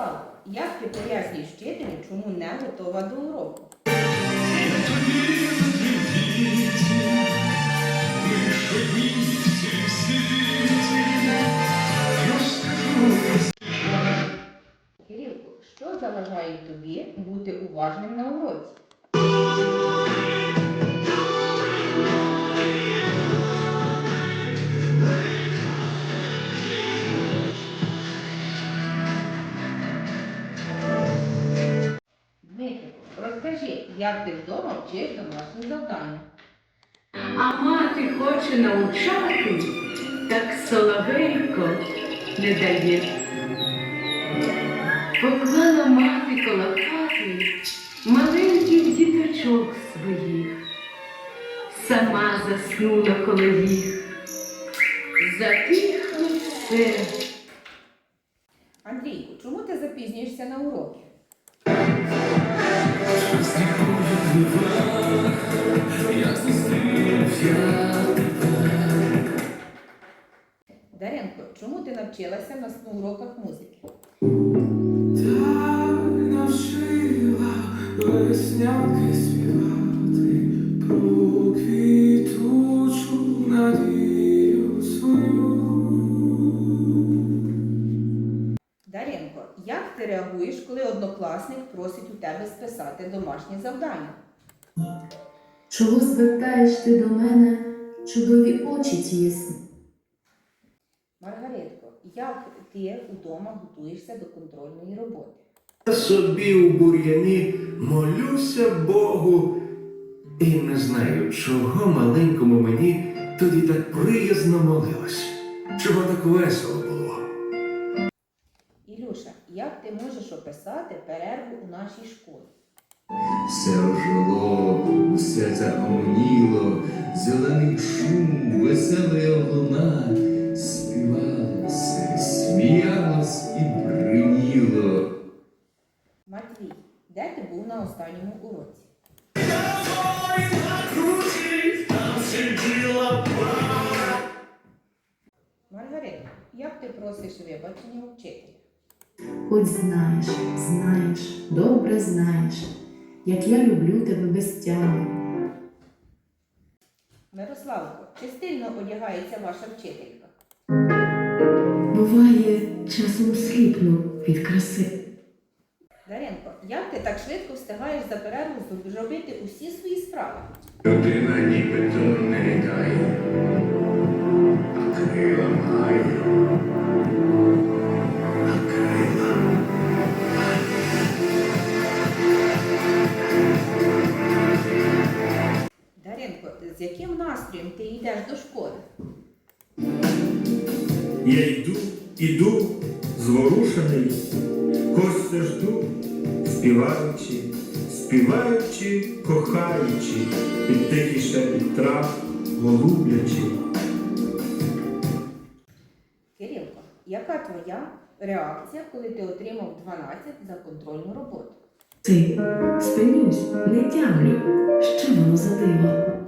Мирослава, як ти пояснюєш вчителю, чому не готова до уроку? Кирилку, що заважає тобі бути уважним на уроці? Розкажи, як ти вдома вчиш домашні завдання? А мати хоче навчати, так соловейко не дає. Поклала мати коло хати маленьких діточок своїх, сама заснула коло їх. Затихло все. Андрійку, чому ти запізнюєшся на уроки? Даренко, чому ти навчилася на уроках музики? Так навчила веснянки співати ти реагуєш, коли однокласник просить у тебе списати домашнє завдання? Чого звертаєш ти до мене чудові очі ті ясні? Маргаритко, як ти вдома готуєшся до контрольної роботи? Я собі у бур'яні молюся Богу. І не знаю, чого маленькому мені тоді так приязно молилось. Чого так весело було. Ти можеш описати перерву у нашій школі? Все ожило, усе загомоніло, зелений шум, веселий луна, співало все, сміялось і бриніло. Матвій, де ти був на останньому уроці? Маргарита, як ти просиш вибачення вчителя? Хоч знаєш, знаєш, добре знаєш, як я люблю тебе без тями. Мирославко, чи стильно одягається ваша вчителька? Буває, часом сліпну від краси. Даренко, як ти так швидко встигаєш за перерву зробити усі свої справи? Людина нібито з яким настроєм ти йдеш до школи? Я йду, іду, зворушений, Костя жду, співаючи, співаючи, кохаючи, під тихий шепіт трав, голублячи. Кирилко, яка твоя реакція, коли ти отримав 12 за контрольну роботу? Ти спинюсь, не тямлю, що воно за диво.